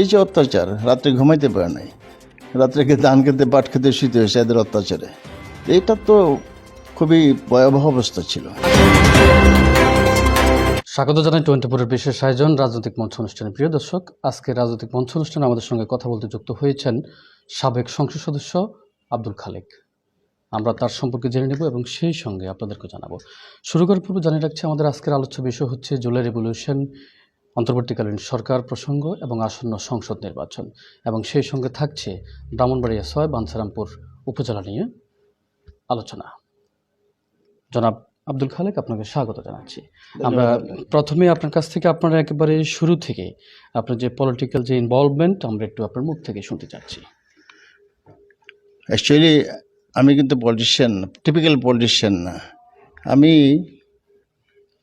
এই যে অত্যাচার, রাত্রে ঘুমাইতে পারে নাই। রাত্রে ধান খেতে, পাট খেতে শুতে হয়েছে এদের অত্যাচারে। এটা তো খুবই ভয়াবহ অবস্থা ছিল। স্বাগত জানাই টোয়েন্টি ফোরের বিশেষ আয়োজন, রাজনৈতিক মঞ্চ অনুষ্ঠানে। প্রিয় দর্শক, আজকে রাজনৈতিক মঞ্চ অনুষ্ঠানে আমাদের সঙ্গে কথা বলতে যুক্ত হয়েছেন সাবেক সংসদ সদস্য আব্দুল খালেক। আমরা তার সম্পর্কে জেনে নেব এবং সেই সঙ্গে আপনাদেরকে জানাব। শুরু করার পূর্বে জানিয়ে রাখছি, আমাদের আজকের আলোচ্য বিষয় হচ্ছে জুলাই রেভলিউশন অন্তর্বর্তীকালীন সরকার প্রসঙ্গ এবং আসন্ন সংসদ নির্বাচন। এবং সেই সঙ্গে থাকছে ব্রাহ্মণবাড়িয়া ছয় বাঞ্ছারামপুর উপজেলা নিয়ে আলোচনা। জনাব আব্দুল খালেক আপনাকে স্বাগত জানাচ্ছি। আমরা প্রথমে আপনার কাছ থেকে আপনার একেবারে শুরু থেকে আপনার যে পলিটিক্যাল যে ইনভলভমেন্ট আমরা একটু আপনার মুখ থেকে শুনতে চাচ্ছি। অ্যাকচুয়ালি আমি কিন্তু পলিটিশিয়ান টিপিক্যাল পলিটিশিয়ান না। আমি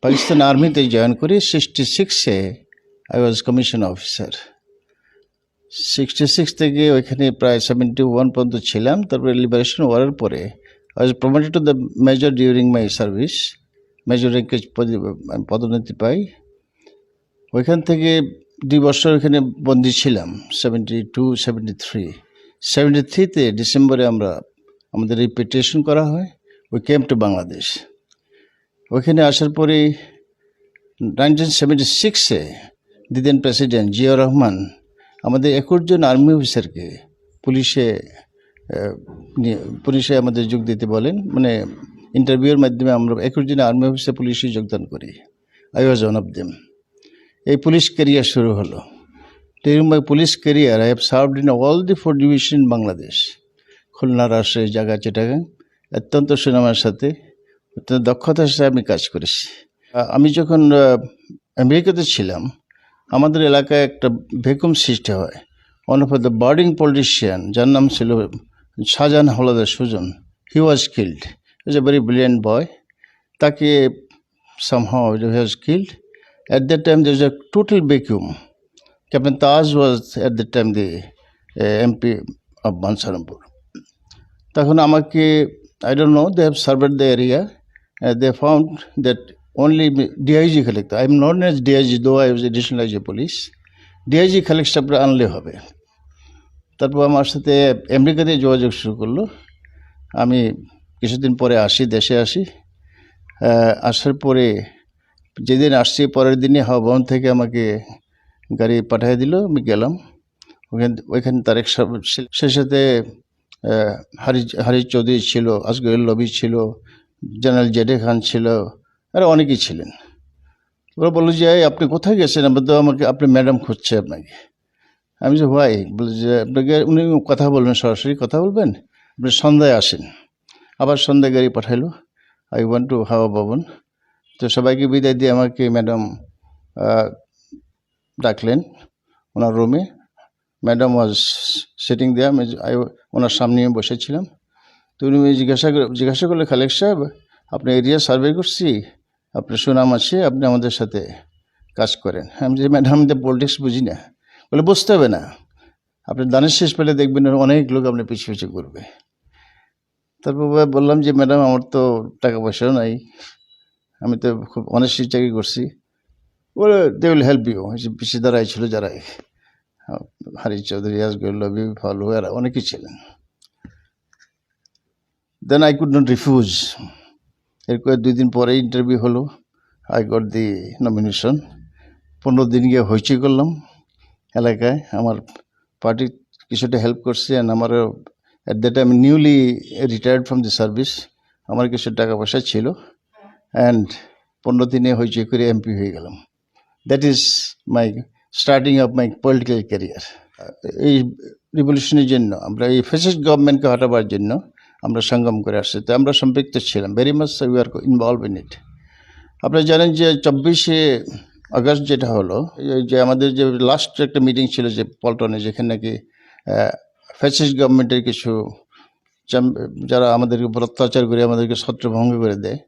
পাকিস্তান আর্মিতে জয়েন করি সিক্সটি সিক্সে I was commission officer sixty six থেকে ওইখানে প্রায় সেভেন্টি ওয়ান পর্যন্ত ছিলাম। তারপরে লিবারেশন ওয়ারের পরে I was promoted to the major during my service major র্যাঙ্কে পদোন্নতি পাই। ওইখান থেকে দুই বছর ওখানে বন্দি ছিলাম seventy two seventy three seventy থ্রিতে ডিসেম্বরে আমরা আমাদের রিপিটেশন করা হয়। উই কেম টু বাংলাদেশ ওইখানে আসার পরে নাইনটিন সেভেন্টি সিক্সে দিদেন প্রেসিডেন্ট জিয়া রহমান আমাদের একুশ জন আর্মি অফিসারকে পুলিশে পুলিশে আমাদের যোগ দিতে বলেন। মানে ইন্টারভিউর মাধ্যমে আমরা একুশ জন আর্মি অফিসার পুলিশে যোগদান করি। I was one of them এই পুলিশ ক্যারিয়ার শুরু হলো। my police career, I have served in all the four divisions in Bangladesh Khulna Rajshahi জায়গা চিটাগাং অত্যন্ত সুনামের সাথে। দক্ষতার সাথে আমি কাজ করেছি আমি যখন আমেরিকাতে ছিলাম আমাদের এলাকায় একটা ভেকুম সৃষ্টি হয় অফ দ্য বার্ডিং পলিটিশিয়ান যার নাম ছিল Shahjahan Haladar Sujan he was killed is a very brilliant boy তাকে somehow he was killed. At that time, there was a total vacuum. Captain Taj was at that time the uh, MP of Bansarampur. তখন আমাকে I don't know they have served the area they found that only DIG collect I am not as DIG though I was additional IG police DIG collect স্টাফরা আনলে হবে। তারপর আমার সাথে আমেরিকাতে যোগাযোগ শুরু করল। আমি কিছুদিন পরে আসি, দেশে আসি। আসার পরে যেদিন আসছি, পরের দিনই হাওয়া থেকে আমাকে গাড়ি পাঠিয়ে দিল, আমি গেলাম। ওখান, ওইখানে তারেক সাহেব। সে সাথে হারি হারি চৌধুরী ছিল আসগর লবি ছিল জেনারেল জেডে খান ছিল আর অনেকেই ছিলেন। ওরা বলল যে "এই, আপনি কোথায় গেছেন? আমরা তো আমাকে আপনি ম্যাডাম খুঁজছে আপনাকে। আমি যে ভাই বলে যে আপনাকে উনি কথা বলবেন সরাসরি কথা বলবেন? আপনি সন্ধ্যায় আসেন। আবার সন্ধ্যায় গাড়ি পাঠাইলো আই ওয়ান্ট টু হাওয়া ভবন। তো সবাইকে বিদায় দিয়ে আমাকে ম্যাডাম ডাকলেন ওনার রুমে। ম্যাডাম ওয়াজ সিটিং দেয়া আমি ওনার সামনে বসেছিলাম। তো উনি জিজ্ঞাসা করে- জিজ্ঞাসা করলে খালেক সাহেব, আপনি এরিয়া সার্ভে করছি, আপনার সুনাম আছে, আপনি আমাদের সাথে কাজ করেন। আমি যে ম্যাডাম তো পলিটিক্স বুঝি না, বলে বুঝতে হবে না। আপনি দানের শেষ পেলে দেখবেন অনেক লোক আপনি পিছু পিছু করবে তারপর বললাম যে ম্যাডাম আমার তো টাকা পয়সাও নাই, আমি তো খুব অনেস্টলি চাকরি করছি। বলে দে উইল হেল্প ইউ পিছিয়ে দাঁড়াই ছিল যারা হারি চৌধুরী আসগর লবি ফালু অনেকেই ছিলেন। Then I could not refuse এরপর দুই দিন পরে ইন্টারভিউ হলো আই গট দি নমিনেশন পনেরো দিন গিয়ে হইচই করলাম। এলাকায় আমার পার্টি কিছুটা হেল্প করছে অ্যান্ড আমারও at that time newly retired from the service আমার কিছু টাকা পয়সা ছিল। অ্যান্ড পনেরো দিনে হইচই করে এমপি হয়ে গেলাম। That is my starting of my political career এই রিভলিউশনের জন্য, আমরা এই ফেসিস্ট গভর্নমেন্টকে হটাবার জন্য আমরা সংগ্রাম করে আসছি। তো আমরা সম্পৃক্ত ছিলাম। Very much we are involve in it আপনারা জানেন যে চব্বিশে আগস্ট যেটা হলো যে আমাদের যে লাস্ট একটা মিটিং ছিল যে পল্টনে, যেখানে নাকি ফ্যাসিস্ট গভর্নমেন্টের কিছু যারা আমাদেরকে অত্যাচার করে, আমাদেরকে ছত্রভঙ্গ করে দেয়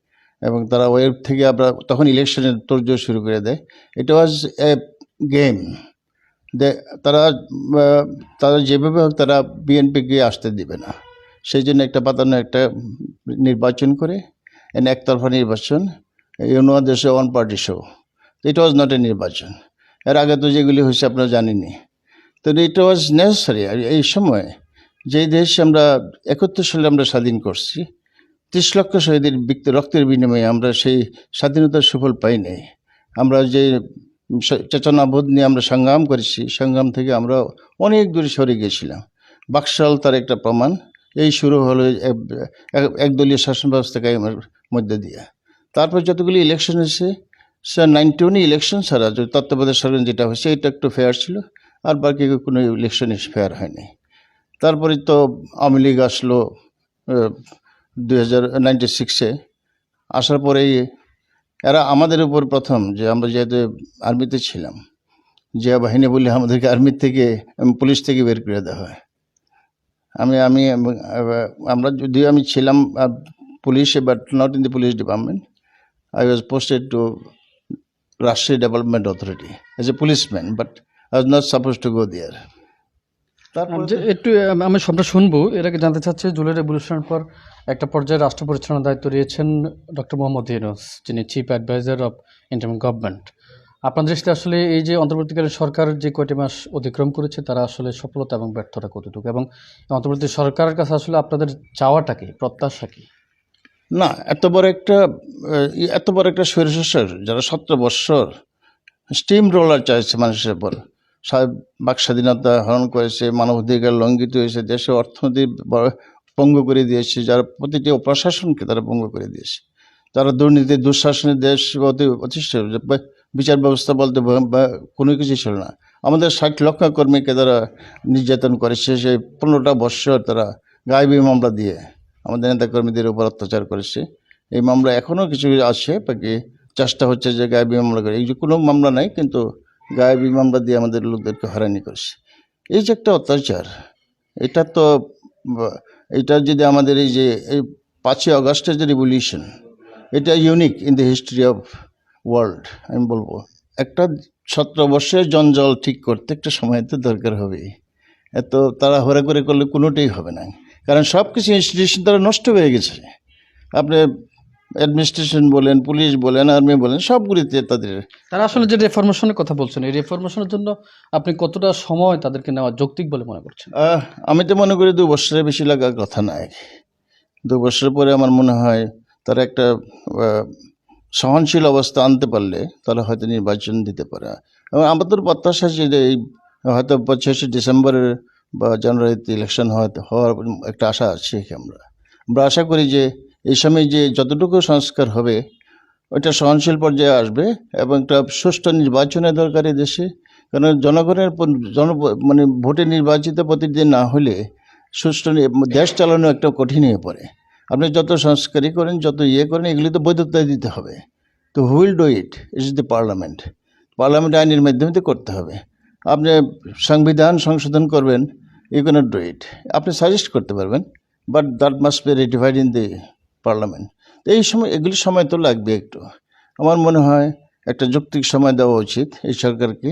এবং তারা ওয়েব থেকে আমরা তখন ইলেকশনের তোড়জোড় শুরু করে দেয়। ইট ওয়াজ এ গেম দে তারা তারা যেভাবে হোক তারা বিএনপিকে আসতে দিবে না। সেই জন্য একটা পাতানো একটা নির্বাচন করে এন একতরফা নির্বাচন ইউনো দেশে one party show it was not a নির্বাচন। এর আগে তো যেগুলি হয়েছে আপনারা জানেনই। তো ইট ওয়াজ নেসেসারি এই সময় যেই দেশ আমরা একাত্তর সালে আমরা স্বাধীন করছি, ত্রিশ লক্ষ শহীদের রক্তের বিনিময়ে আমরা সেই স্বাধীনতার সুফল পাই নাই। আমরা যে চেতনাবোধ নিয়ে আমরা সংগ্রাম করেছি, সংগ্রাম থেকে আমরা অনেক দূরে সরে গিয়েছিলাম। বাকশাল তার একটা প্রমাণ এই শুরু হলো এক- এক- একদলীয় শাসন ব্যবস্থা কায়েমের মধ্যে দিয়ে। তারপর যতগুলি ইলেকশন হয়েছে, সে নাইনটি ওয়ান ইলেকশন ছাড়া যে তত্ত্বাবধায়ক সরকার যেটা হয়েছে, এটা একটু ফেয়ার ছিল, আর বাকি কোনো ইলেকশনই ফেয়ার হয়নি। তারপরে তো আওয়ামী লীগ আসলো দুই হাজার সিক্সে আসার পরেই এরা আমাদের উপর প্রথম যে আমরা যেহেতু আর্মিতে ছিলাম, জিয়া বাহিনী বলে আমাদেরকে আর্মির থেকে, পুলিশ থেকে বের করে দেওয়া হয়। আমি আমি আমরা যদিও আমি ছিলাম পুলিশে but not in the police department I was posted to রাষ্ট্রীয় development authority as a policeman but I was not suppose to go there একটু আমি সবটা শুনব। এর আগে জানতে চাচ্ছি জুলাই রেভলিউশনের পর একটা পর্যায়ে রাষ্ট্র পরিচালনার দায়িত্ব রয়েছেন ডক্টর মোহাম্মদ ইউনুস যিনি chief adviser of interim government আপনার দৃষ্টিতে আসলে এই যে অন্তর্বর্তীকালীন সরকার যে কয়টি মাস অতিক্রম করেছে, তারা আসলে সফলতা এবং ব্যর্থতা কতটুকু? এবং অন্তর্বর্তী সরকারের কাছে আসলে আপনাদের চাওয়াটা কি, প্রত্যাশা কি? না, এত বড় একটা এত বড় একটা স্বৈরশাসক যারা সতেরো বৎসর স্টিম রোলার চাইছে মানুষের উপর। বাক স্বাধীনতা হরণ করেছে, মানবাধিকার লঙ্ঘিত হয়েছে দেশের অর্থনীতি পঙ্গু করে দিয়েছে, যারা প্রতিটি প্রশাসনকে তারা পঙ্গু করে দিয়েছে। তারা দুর্নীতি, দুঃশাসনের দেশ অতি- অতিষ্ঠ বিচার ব্যবস্থা বলতে কোনো কিছু ছিল না। আমাদের ষাট লক্ষ কর্মীকে তারা নির্যাতন করেছে সেই পনেরোটা বৎসর তারা গায়েবী মামলা দিয়ে আমাদের নেতা কর্মীদের উপর অত্যাচার করেছে। এই মামলা এখনও কিছু আছে, বাকি চেষ্টা হচ্ছে যে গায়েবী মামলা করে। এই যে কোনো মামলা নাই, কিন্তু গায়েবী মামলা দিয়ে আমাদের লোকদেরকে হয়রানি করেছে। এই যে একটা অত্যাচার, এটা তো এটা যদি আমাদের এই যে, এই পাঁচই আগস্টের যে রিভলিউশন এটা unique in the history of world আমি বলব। একটা সতেরো বর্ষের জঞ্জাল ঠিক করতে একটা সময় তো দরকার হবেই। এত তারা হরে করে করলে কোনোটাই হবে না। কারণ সব কিছু ইনস্টিটিউশন তারা নষ্ট হয়ে গেছে। আপনি অ্যাডমিনিস্ট্রেশন বলেন পুলিশ বলেন আর্মি বলেন সবগুলিতে তাদের তারা আসলে যে রেফরমেশনের কথা বলছেন এই রেফরমেশনের জন্য আপনি কতটা সময় তাদেরকে নেওয়া যৌক্তিক বলে মনে করছেন? আমি তো মনে করি দু বছরের বেশি লাগার কথা নাই। দু বছর পরে আমার মনে হয় তারা একটা সহনশীল অবস্থা আনতে পারলে তারা হয়তো নির্বাচন দিতে পারে। এবং আমাদের প্রত্যাশা যে এই হয়তো পঁচিশে ডিসেম্বরের বা জানুয়ারিতে ইলেকশন হয়তো হওয়ার একটা আশা আছে আমরা? আমরা আশা করি যে এই সময় যে যতটুকু সংস্কার হবে, ওইটা সহনশীল পর্যায়ে আসবে এবং একটা সুষ্ঠু নির্বাচনের দরকার দেশে। কারণ জনগণের জন মানে ভোটে নির্বাচিত প্রতিদিন না হলে সুষ্ঠু দেশ চালানো একটা কঠিন হয়ে পড়ে। আপনি যত সংস্কারই করেন, যত ইয়ে করেন, এগুলি তো বৈধতা দিতে হবে। তো who'll do it is the parliament parliament আইনের মাধ্যমে তো করতে হবে। আপনি সংবিধান সংশোধন করবেন ইউ ক্যানট ডু ইট আপনি সাজেস্ট করতে পারবেন but that must be ratified in the parliament তো এই সময়, এগুলি সময় তো লাগবে একটু। আমার মনে হয় একটা যৌক্তিক সময় দেওয়া উচিত এই সরকারকে,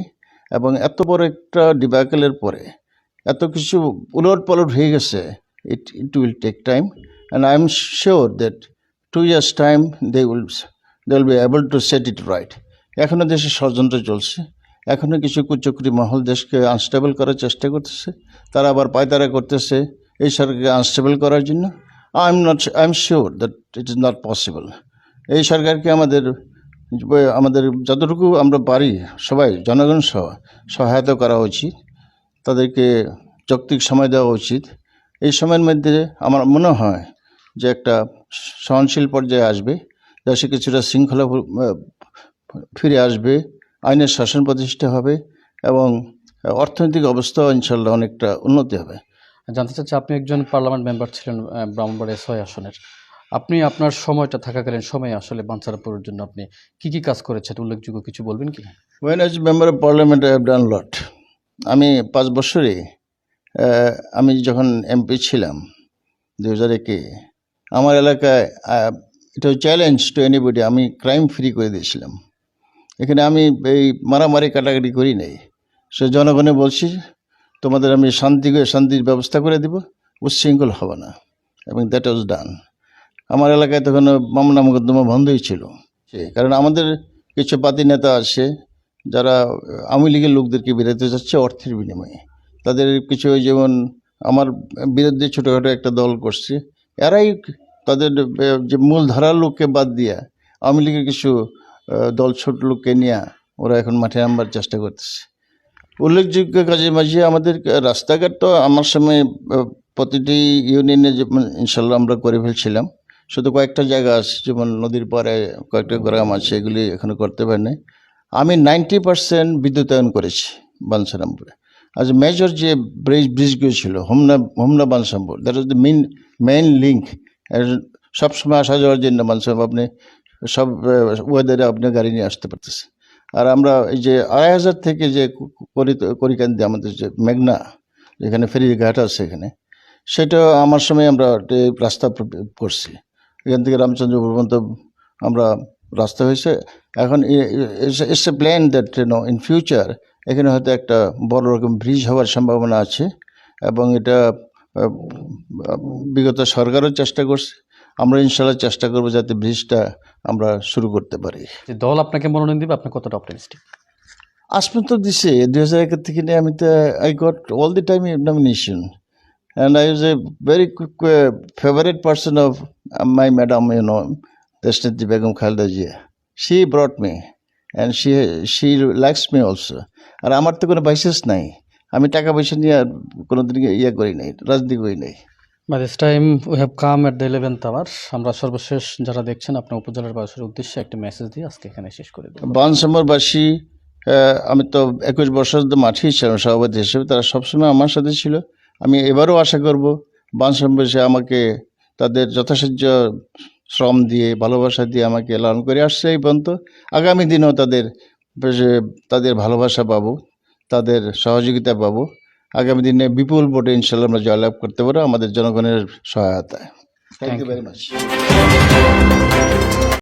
এবং এত বড় একটা ডিবাকেলের পরে এত কিছু উলট পালট হয়ে গেছে it it will take time and I am sure that two years time they will they will be able to set it right এখনও দেশে ষড়যন্ত্র চলছে। এখনও কিছু কুচক্রি মহল দেশকে আনস্টেবল করার চেষ্টা করতেছে। তারা আবার পায়তারা করতেছে এই সরকারকে আনস্টেবল করার জন্য। I am not I am sure that it is not possible এই সরকারকে আমাদের আমাদের যতটুকু আমরা পারি, সবাই, জনগণ সহ, সহায়তা করা উচিত। তাদেরকে যৌক্তিক সময় দেওয়া উচিত। এই সময়ের মধ্যে আমার মনে হয় যে একটা সহনশীল পর্যায়ে আসবে দেশে কিছুটা শৃঙ্খলা ফিরে আসবে আইনের শাসন প্রতিষ্ঠা হবে এবং অর্থনৈতিক অবস্থাও ইনশাল্লাহ অনেকটা উন্নতি হবে। জানতে চাচ্ছি আপনি একজন পার্লামেন্ট মেম্বার ছিলেন ব্রাহ্মণবাড়িয়া ছয় আসনের। আপনি আপনার সময়টা থাকাকালীন সময়ে আসলে বাঞ্ছারাপুরের জন্য আপনি কি কি কাজ করেছেন? উল্লেখযোগ্য কিছু বলবেন কি? When as member of parliament I have done lot আমি পাঁচ বছরে আমি যখন এমপি ছিলাম দু হাজার একে আমার এলাকায় এটা চ্যালেঞ্জ টু এনিবডি আমি ক্রাইম ফ্রি করে দিয়েছিলাম। এখানে আমি এই মারামারি কাটাকাটি করি নাই। সে জনগণে বলছি, তোমাদের আমি শান্তি করে, শান্তির ব্যবস্থা করে দিব, উচ্ছৃঙ্খল হবে না। এবং দ্যাট ওয়াজ ডান আমার এলাকায় তখন মামলা মোকদ্দমা বন্ধই ছিল। সে, কারণ আমাদের কিছু পাতি নেতা আছে, যারা আওয়ামী লীগের লোকদেরকে বেরোতে যাচ্ছে অর্থের বিনিময়ে। তাদের কিছু যেমন আমার বিরুদ্ধে ছোটোখাটো একটা দল করছে এরাই তাদের যে মূলধারার লোককে বাদ দিয়া আওয়ামী লীগের কিছু দল ছোট লোককে নিয়ে ওরা এখন মাঠে নামবার চেষ্টা করতেছে। উল্লেখযোগ্য কাজে মাঝে আমাদের রাস্তাঘাট তো আমার সময় প্রতিটি ইউনিয়নে যেমন ইনশাল্লাহ আমরা করে ফেলছিলাম। শুধু কয়েকটা জায়গা আছে, যেমন নদীর পাড়ে কয়েকটা গ্রাম আছে, এগুলি এখনও করতে পারিনি। আমি নাইনটি পার্সেন্ট বিদ্যুতায়ন করেছি বানসারামপুরে। আজ মেজর যে ব্রিজ, ব্রিজগুলো ছিল, Homna Homna Bansampur that is the main main link সবসময় আসা যাওয়ার জন্য বানসাম আপনি, সব ওয়েদারে আপনি গাড়ি নিয়ে আসতে পারতেছে আর আমরা এই যে আড়াই হাজার থেকে যে করিকান্দি আমাদের যে মেঘনা, যেখানে ফেরি ঘাট আছে এখানে, সেটা আমার সময় আমরা রাস্তা করছি। এখান থেকে রামচন্দ্রপুর পর্যন্ত আমরা রাস্তা হয়েছে। এখন it's a plan that no in future এখানে হয়তো একটা বড় রকম ব্রিজ হওয়ার সম্ভাবনা আছে, এবং এটা বিগত সরকারও চেষ্টা করছে। আমরা ইনশাল্লাহ চেষ্টা করব যাতে ব্রিজটা আমরা শুরু করতে পারি। যে দল আপনাকে মনোনয়ন দিবে আপনি কতটা অপটিমিস্টিক আজ তো দিছে দুই হাজার একের থেকে নিয়ে আমি তো I got all the time nomination and I was a very favourite person of my madam you know দেশনেত্রী Begum Khaleda Zia she brought me and she she likes me also আর আমার তো কোনো বাইসেস নাই। আমি টাকা পয়সা নিয়ে আর কোনো দিন ইয়ে করি নাই রাজনীতি করি নাই। By this time we have come at the eleventh hour আমরা সর্বশেষ যারা দেখছেন আপনার উপজেলার বাসের উদ্দেশ্যে একটা মেসেজ দিয়ে আজকে এখানে শেষ করে দেবো। বানসাম্বরবাসী আমি তো একুশ বছর তো মাঠেই ছিলাম সভাপতি হিসেবে তারা সবসময় আমার সাথে ছিল। আমি এবারও আশা করব বানসাম্বরবাসী আমাকে তাদের যথাসাধ্য শ্রম দিয়ে ভালোবাসা দিয়ে আমাকে লালন করে আসছে এই পর্যন্ত। আগামী দিনেও তাদের তাদের ভালোবাসা পাবো। তাদের সহযোগিতা পাবো। আগামী দিনে বিপুল ভোটে ইনশাল্লাহ আমরা জয়লাভ করতে পারব। আমাদের জনগণের সহায়তায়। Thank you very much